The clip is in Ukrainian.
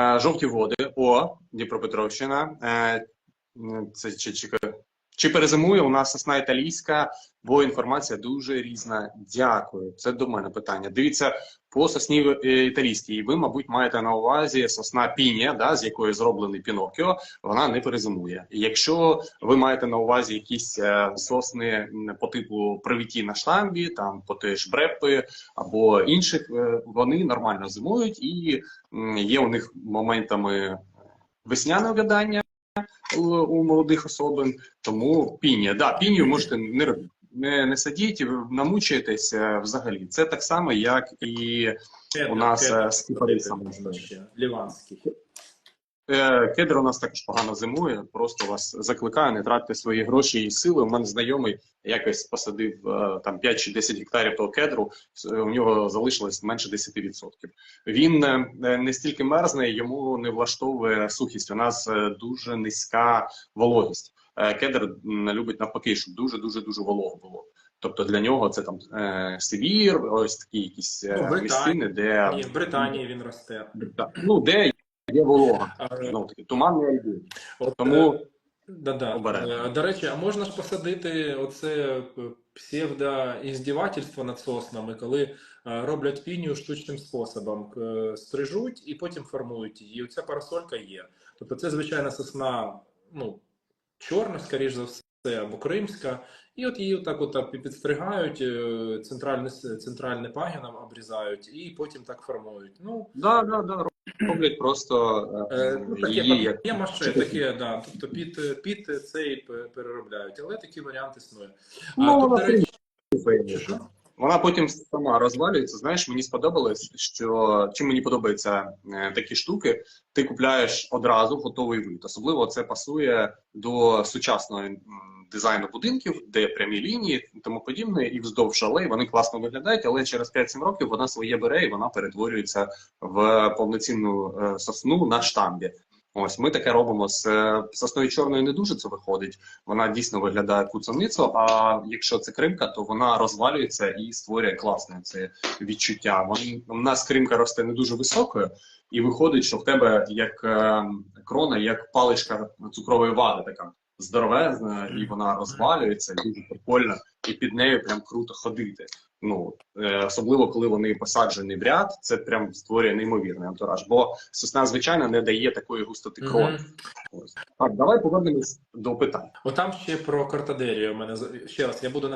Е, Жовті води, О, Дніпропетровщина. Е, Це чи, чи, чи перезимує у нас сосна італійська, бо інформація дуже різна. Дякую. Це до мене питання. Дивіться, по сосні е, італійській, ви, мабуть, маєте на увазі сосна пінія, да, з якої зроблений Пінокіо, вона не перезимує. Якщо ви маєте на увазі якісь е, сосни по типу привіті на штамбі, там по теж брепи або інших, е, вони нормально зимують і є у них моментами весняне вгадання у, у молодих особин. Тому пінія, да, пінію можете не робити. Не, не садіть, ви намучаєтесь е, взагалі. Це так само, як і у нас е, з кипарисами. Ліванський. Е, Кедр у нас також погано зимує. Просто вас закликаю, не тратьте свої гроші і сили. У мене знайомий якось посадив там 5 чи 10 гектарів того кедру. У нього залишилось менше 10%. Він не стільки мерзне, йому не влаштовує сухість. У нас дуже низька вологість. Е, Кедр любить навпаки, щоб дуже дуже дуже волого було. Тобто для нього це там е, Сибір, ось такі якісь е, Ну, місцини, де Ні, в Британії він росте. ну де є волога. Ну такі туманний альбом. Тому- да, да. обережно. До речі, а можна ж посадити оце псевдоіздівательство над соснами, коли роблять пінію штучним способом, стрижуть і потім формують її. І оця парасолька є. Тобто це звичайна сосна, ну, чорна, скоріш за все, або кримська. І от її так от підстригають, е, центральне, центральне пагіном обрізають і потім так формують. Ну, Да, да, да. Роблять просто е, Е, ну, таке її як є маше, таке, да. Тобто під, під цей пе- переробляють, але такий варіант існує. Ну, а, тут, до речі? Вона потім сама розвалюється. Знаєш, мені сподобалось, що чим мені подобаються е, такі штуки, ти купляєш одразу готовий вид. Особливо це пасує до сучасного дизайну будинків, де прямі лінії тому подібне, і вздовж алей вони класно виглядають, але через 5-7 років вона своє бере і вона перетворюється в повноцінну е, сосну на штамбі. Ось ми таке робимо з е, сосною чорною не дуже це виходить. Вона дійсно виглядає куцаницю. а якщо це кримка, то вона розвалюється і створює класне це відчуття. Вон- У нас кримка росте не дуже високою, і виходить, що в тебе як е, крона, як паличка цукрової вади, така здоровезна, і вона розвалюється, дуже прикольно, і під нею прям круто ходити. Ну е, особливо коли вони посаджені в ряд, це прям створює неймовірний антураж. Бо сосна, звичайно, не дає такої густоти крові. Mm -hmm. Так, давай повернемось до питань. Отам ще про картадерію. У мене ще раз я буду